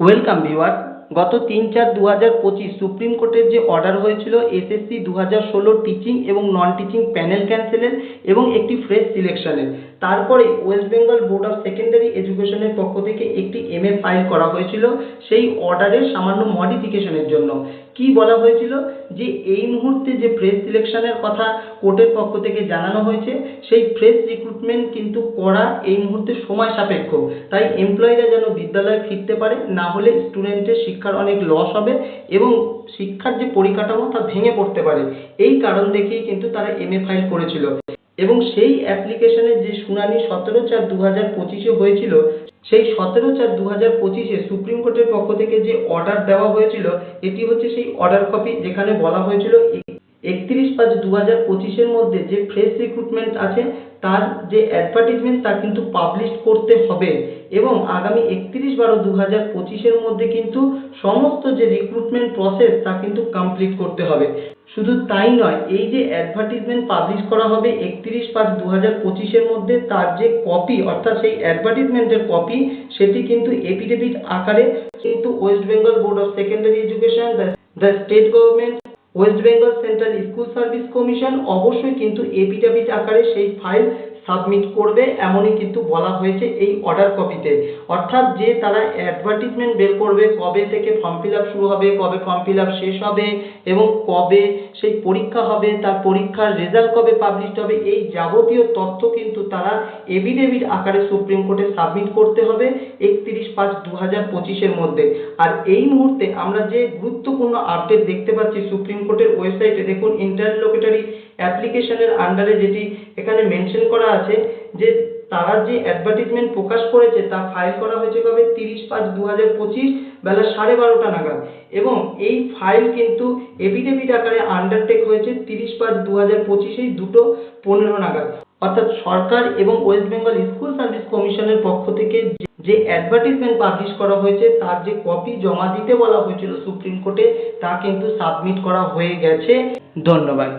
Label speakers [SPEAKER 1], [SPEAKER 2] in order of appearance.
[SPEAKER 1] Welcome ভিওয়ার গত তিন চার দু হাজার পঁচিশ সুপ্রিম কোর্টের যে অর্ডার হয়েছিল এসএসসি দু হাজার ষোলো টিচিং এবং নন টিচিং প্যানেল ক্যান্সেলের এবং একটি ফ্রেশ সিলেকশনের তারপরে West Bengal board of secondary এডুকেশনের পক্ষ থেকে একটি এমএ ফাইল করা হয়েছিল, সেই অর্ডারের সামান্য মডিফিকেশনের জন্য। কি বলা হয়েছিল? যে এই মুহূর্তে যে ফ্রেশ সিলেকশনের কথা কোর্টের পক্ষ থেকে জানানো হয়েছে, সেই ফ্রেশ রিক্রুটমেন্ট কিন্তু করা এই মুহূর্তে সময় সাপেক্ষ। তাই এমপ্লয়িরা যেন বিদ্যালয়ে ফিরতে পারে, না হলে স্টুডেন্টের শিক্ষার অনেক লস হবে এবং শিক্ষার যে পরিকাঠামো তা ভেঙে পড়তে পারে। এই কারণ দেখেই কিন্তু তারা এমএ ফাইল করেছিল। এবং সেই অ্যাপ্লিকেশনের যে শুনানি সতেরো চার দু হাজার পঁচিশে হয়েছিল সেই সতেরো চার দু হাজার পঁচিশে সুপ্রিম কোর্টের পক্ষ থেকে যে অর্ডার দেওয়া হয়েছিল, এটি হচ্ছে সেই অর্ডার কপি যেখানে বলা হয়েছিল একত্রিশ পাঁচ দু হাজার পঁচিশের মধ্যে যে ফ্রেশ রিক্রুটমেন্ট আছে, তার যে অ্যাডভার্টিজমেন্ট তা কিন্তু পাবলিশ করতে হবে। এবং আগামী একত্রিশ বারো দু হাজার পঁচিশের মধ্যে কিন্তু সমস্ত যে রিক্রুটমেন্ট প্রসেস তা কিন্তু কমপ্লিট করতে হবে। শুধু তাই নয়, এই যে অ্যাডভার্টিজমেন্ট পাবলিশ করা হবে একত্রিশ পাঁচ দু হাজার পঁচিশের মধ্যে, তার যে কপি অর্থাৎ সেই অ্যাডভার্টিজমেন্টের কপি সেটি কিন্তু এফিডেভিট আকারে কিন্তু West Bengal board of secondary education the state government West Bengal central school service commission অবশ্যই কিন্তু এপিডাভিট আকারে সেই ফাইল সাবমিট করবে, এমনই কিন্তু বলা হয়েছে এই অর্ডার কপিতে অর্থাৎ যে তারা অ্যাডভার্টিজমেন্ট বের করবে, কবে থেকে ফর্ম ফিল আপ শুরু হবে, কবে ফর্ম ফিল আপ শেষ হবে এবং কবে সেই পরীক্ষা হবে, তার পরীক্ষার রেজাল্ট কবে পাবলিশড হবে, এই যাবতীয় তথ্য কিন্তু তারা এভিডেভিট আকারে সুপ্রিম কোর্টে সাবমিট করতে হবে একত্রিশ পাঁচ দু হাজার পঁচিশের মধ্যে। আর এই মুহূর্তে আমরা যে গুরুত্বপূর্ণ আপডেট দেখতে পাচ্ছি সুপ্রিম কোর্টের ওয়েবসাইটে দেখুন ইন্টারলোকেটারি অ্যাপ্লিকেশনের আন্ডারে যেটি এখানে মেনশন করা আছে, যে তারা যে অ্যাডভার্টিজমেন্ট প্রকাশ করেছে তা ফাইল করা হয়েছে কবে? তিরিশ পাঁচ দু হাজার পঁচিশ বেলা সাড়ে বারোটা নাগাদ। এবং এই ফাইল কিন্তু এফিডেভিট আকারে আন্ডারটেক হয়েছে তিরিশ পাঁচ দু হাজার পঁচিশেই দুটো পনেরো নাগাদ। অর্থাৎ সরকার এবং ওয়েস্ট বেঙ্গল স্কুল সার্ভিস কমিশনের পক্ষ থেকে যে অ্যাডভার্টিজমেন্ট পাবলিশ করা হয়েছে, তার যে কপি জমা দিতে বলা হয়েছিল সুপ্রিম কোর্টে তা কিন্তু সাবমিট করা হয়ে গেছে। ধন্যবাদ।